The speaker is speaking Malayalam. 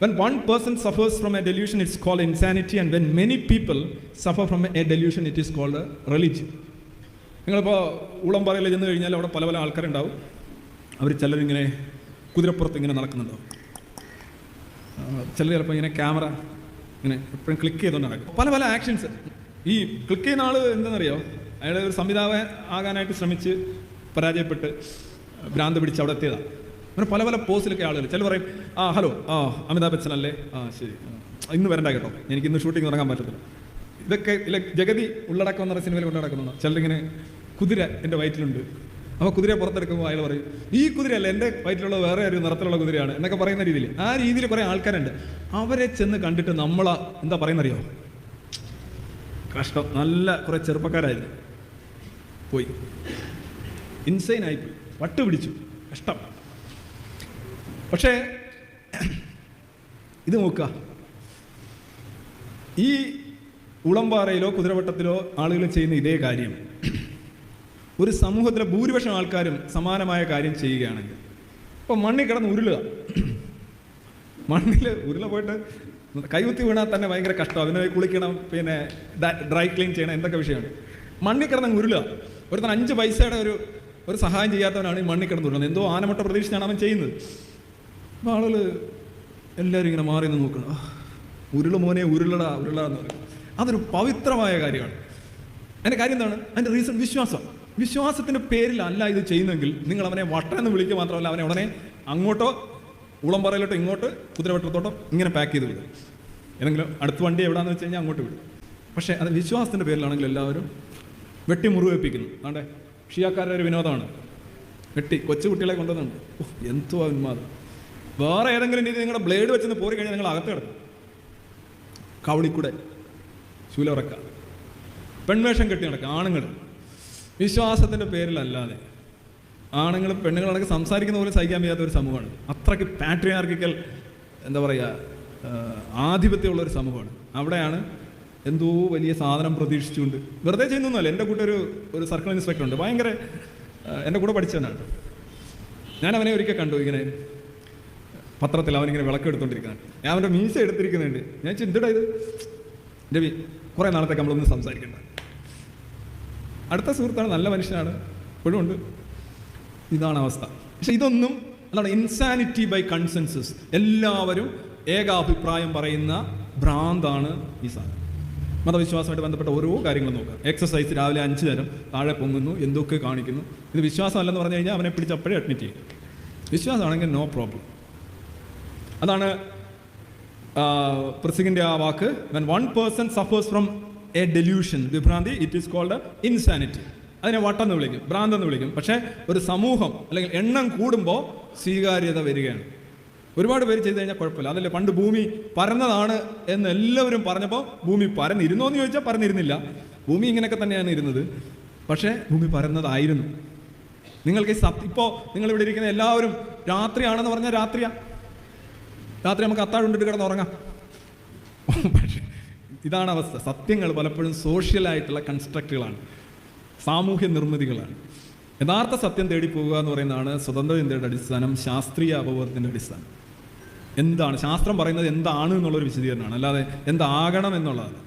When one person suffers from a delusion, it's called insanity, and when many people suffer from a delusion, it is called religion. നിങ്ങളിപ്പോൾ ഉളംപാറയിൽ ചെന്ന് കഴിഞ്ഞാൽ അവിടെ പല പല ആൾക്കാരുണ്ടാവും. അവർ ചിലരിങ്ങനെ കുതിരപ്പുറത്ത് ഇങ്ങനെ നടക്കുന്നുണ്ടാവും. ചിലർ ചിലപ്പോൾ ഇങ്ങനെ ക്യാമറ ഇങ്ങനെ എപ്പോഴും ക്ലിക്ക് ചെയ്തുകൊണ്ട് നടക്കും. പല പല ആക്ഷൻസ് ഈ ക്ലിക്ക് ചെയ്യുന്ന ആൾ എന്താണെന്നറിയോ? അയാൾ ഒരു സംവിധായകൻ ആകാനായിട്ട് ശ്രമിച്ച് പരാജയപ്പെട്ട് ഭ്രാന്ത് പിടിച്ച് അവിടെ എത്തിയതാണ് അങ്ങനെ പല പല പോസിലൊക്കെ ആളുകൾ ചില പറയും ആ ഹലോ ആ അമിതാഭ് ബച്ചൻ അല്ലേ? ആ ശരി. ഇന്ന് വരണ്ട കേട്ടോ. എനിക്ക് ഇന്ന് ഷൂട്ടിംഗ് തുടങ്ങാൻ പറ്റത്തില്ല. ഇതൊക്കെ ഇല്ല ജഗതി ഉള്ളടക്കം എന്ന സിനിമയിൽ നടക്കുന്നു ചിലരിങ്ങനെ കുതിര എന്റെ വയറ്റിലുണ്ട്. അപ്പോൾ കുതിര പുറത്തെടുക്കുമ്പോൾ അയാൾ പറയും ഈ കുതിരയല്ല എന്റെ വയറ്റിലുള്ള വേറെ ഒരു നിറത്തിലുള്ള കുതിരയാണ് എന്നൊക്കെ പറയുന്ന രീതിയിൽ. ആ രീതിയിൽ കുറേ ആൾക്കാരുണ്ട്. അവരെ ചെന്ന് കണ്ടിട്ട് നമ്മളാ എന്താ പറയുന്നറിയോ? കഷ്ടം. നല്ല കുറേ ചെറുപ്പക്കാരായിരുന്നു. പോയി. ഇൻസൈൻ ആയിപ്പോയി വട്ട് പിടിച്ചു കഷ്ടം. പക്ഷേ ഇത് നോക്കുക. ഈ ഉളമ്പാറയിലോ കുതിരവട്ടത്തിലോ ആളുകൾ ചെയ്യുന്ന ഇതേ കാര്യം. ഒരു സമൂഹത്തിലെ ഭൂരിപക്ഷം ആൾക്കാരും സമാനമായ കാര്യം ചെയ്യുകയാണെങ്കിൽ. ഇപ്പോൾ മണ്ണിൽ കിടന്ന് ഉരുളുക. മണ്ണിൽ ഉരുള പോയിട്ട് കൈകുത്തി വീണാൽ തന്നെ ഭയങ്കര കഷ്ടമാണ് പിന്നെ കുളിക്കണം പിന്നെ ഡ്രൈ ക്ലീൻ ചെയ്യണം എന്തൊക്കെ വിഷയമാണ്. മണ്ണിൽ കിടന്ന് ഉരുളുക. ഒരുത്തൻ അഞ്ച് പൈസയുടെ ഒരു ഒരു സഹായം ചെയ്യാത്തവനാണ് ഈ മണ്ണിൽ കിടന്ന് ഉരുളുന്നത്. എന്തോ ആനമുട്ട പ്രതീക്ഷിച്ചാണ് അവൻ ചെയ്യുന്നത്. ആളുകൾ എല്ലാവരും ഇങ്ങനെ മാറി നിന്ന് നോക്കണം "ആ, ഉരുള മോനെ ഉരുളടാ ഉരുള എന്ന് പറയും. അതൊരു പവിത്രമായ കാര്യമാണ്. അതിന്റെ കാര്യം എന്താണ്? അതിന്റെ റീസൺ വിശ്വാസം. വിശ്വാസത്തിന്റെ പേരിലല്ല ഇത് ചെയ്യുന്നെങ്കിൽ നിങ്ങൾ അവനെ വട്ടെന്ന് വിളിക്കുക മാത്രമല്ല അവനെ ഉടനെ അങ്ങോട്ടോ ഉളമ്പറയിലോട്ടോ ഇങ്ങോട്ട് കുതിരവട്ടത്തോട്ടോ ഇങ്ങനെ പാക്ക് ചെയ്ത് വിടും. ഏതെങ്കിലും അടുത്ത വണ്ടി എവിടെയാണെന്ന് വെച്ച് കഴിഞ്ഞാൽ അങ്ങോട്ട് വിടും. പക്ഷേ അത് വിശ്വാസത്തിന്റെ പേരിലാണെങ്കിൽ എല്ലാവരും വെട്ടി മുറിവേൽപ്പിക്കുന്നു. ആണ്ടെ ഷിയാക്കാരുടെ ഒരു വിനോദമാണ്. വെട്ടി കൊച്ചു കുട്ടികളെ കൊണ്ടുവന്നുണ്ട്. ഓ എന്തോ ഉന്മാദം. വേറെ ഏതെങ്കിലും രീതി നിങ്ങളുടെ ബ്ലേഡ് വെച്ചെന്ന് പോറി കഴിഞ്ഞാൽ നിങ്ങൾ അകത്ത് കിടക്കും. കവളിക്കൂടെ ശൂലറക്ക പെൺവേഷം കെട്ടി നടക്കുക ആണുങ്ങൾ. വിശ്വാസത്തിന്റെ പേരിലല്ലാതെ. ആണുങ്ങൾ പെണ്ണുങ്ങളടക്കം സംസാരിക്കുന്ന പോലും സഹിക്കാൻ വയ്യാത്ത ഒരു സമൂഹമാണ്. അത്രയ്ക്ക് പാട്രിയാർക്കിക്കൽ എന്താ പറയുക ആധിപത്യമുള്ള ഒരു സമൂഹമാണ്. അവിടെയാണ് എന്തോ വലിയ സാധനം പ്രതീക്ഷിച്ചുകൊണ്ട്. വെറുതെ ചെയ്യുന്നൊന്നുമല്ല. എന്റെ കൂടെ ഒരു ഒരു സർക്കിൾ ഇൻസ്പെക്ടർ ഉണ്ട് ഭയങ്കര എന്റെ കൂടെ പഠിച്ചവനാണ്. ഞാൻ അവനെ ഒരിക്കൽ കണ്ടു ഇങ്ങനെ പത്രത്തിൽ അവനിങ്ങനെ വിളക്കെടുത്തോണ്ടിരിക്കുകയാണ് ഞാൻ അവന്റെ മീശ എടുത്തിരിക്കുന്നുണ്ട്. ഞാൻ ചിന്തിടാ ഇത്? രവി കുറേ നാളത്തേക്ക് നമ്മളൊന്ന് സംസാരിക്കണ്ട. അടുത്ത സുഹൃത്താണ് നല്ല മനുഷ്യനാണ്. ഇപ്പോഴും ഉണ്ട്. ഇതാണ് അവസ്ഥ. പക്ഷെ ഇതൊന്നും അതാണ് ഇൻസാനിറ്റി ബൈ കൺസെൻസസ് എല്ലാവരും ഏകാഭിപ്രായം പറയുന്ന ഭ്രാന്താണ് ഈ സാധനം. മതവിശ്വാസമായിട്ട് ബന്ധപ്പെട്ട ഓരോ കാര്യങ്ങളും നോക്കുക എക്സസൈസ് രാവിലെ അഞ്ച് നേരം താഴെ പൊങ്ങുന്നു എന്തൊക്കെ കാണിക്കുന്നു. ഇത് വിശ്വാസമല്ലെന്ന് പറഞ്ഞു കഴിഞ്ഞാൽ അവനെ പിടിച്ച് അപ്പോഴേ അഡ്മിറ്റ് ചെയ്യും. വിശ്വാസമാണെങ്കിൽ നോ പ്രോബ്ലം അതാണ് പ്രസിഗിന്റെ ആ വാക്ക്. When one person suffers from a delusion വിഭ്രാന്തി it is called insanity അതിനെ വട്ടെന്ന് വിളിക്കും ഭ്രാന്ത് എന്ന് വിളിക്കും. പക്ഷേ ഒരു സമൂഹം അല്ലെങ്കിൽ എണ്ണം കൂടുമ്പോൾ സ്വീകാര്യത വരികയാണ്. ഒരുപാട് പേര് ചെയ്തു കഴിഞ്ഞാൽ കുഴപ്പമില്ല. അതല്ലേ പണ്ട് ഭൂമി പരന്നതാണ് എന്ന് എല്ലാവരും പറഞ്ഞപ്പോൾ ഭൂമി പരന്നിരുന്നോ എന്ന് ചോദിച്ചാൽ പരന്നിരുന്നില്ല. ഭൂമി ഇങ്ങനെയൊക്കെ തന്നെയാണ് ഇരുന്നത്. പക്ഷേ ഭൂമി പരന്നതായിരുന്നു. നിങ്ങൾക്ക് സത്യം ഇപ്പോൾ നിങ്ങൾ ഇവിടെ ഇരിക്കുന്ന എല്ലാവരും രാത്രിയാണെന്ന് പറഞ്ഞാൽ രാത്രിയാ. രാത്രി നമുക്ക് അത്താഴുണ്ടിട്ട് കിടന്ന് ഉറങ്ങാം. ഇതാണ് അവസ്ഥ. സത്യങ്ങൾ പലപ്പോഴും സോഷ്യലായിട്ടുള്ള കൺസ്ട്രക്റ്റുകളാണ് സാമൂഹ്യ നിർമ്മിതികളാണ്. യഥാർത്ഥ സത്യം തേടി പോവുക എന്ന് പറയുന്നതാണ് സ്വതന്ത്ര ചിന്തയുടെ അടിസ്ഥാനം ശാസ്ത്രീയ അവബോധത്തിന്റെ അടിസ്ഥാനം. എന്താണ്? ശാസ്ത്രം പറയുന്നത് എന്താണ് എന്നുള്ളൊരു വിശദീകരണമാണ്. അല്ലാതെ എന്താകണം എന്നുള്ളതാണ്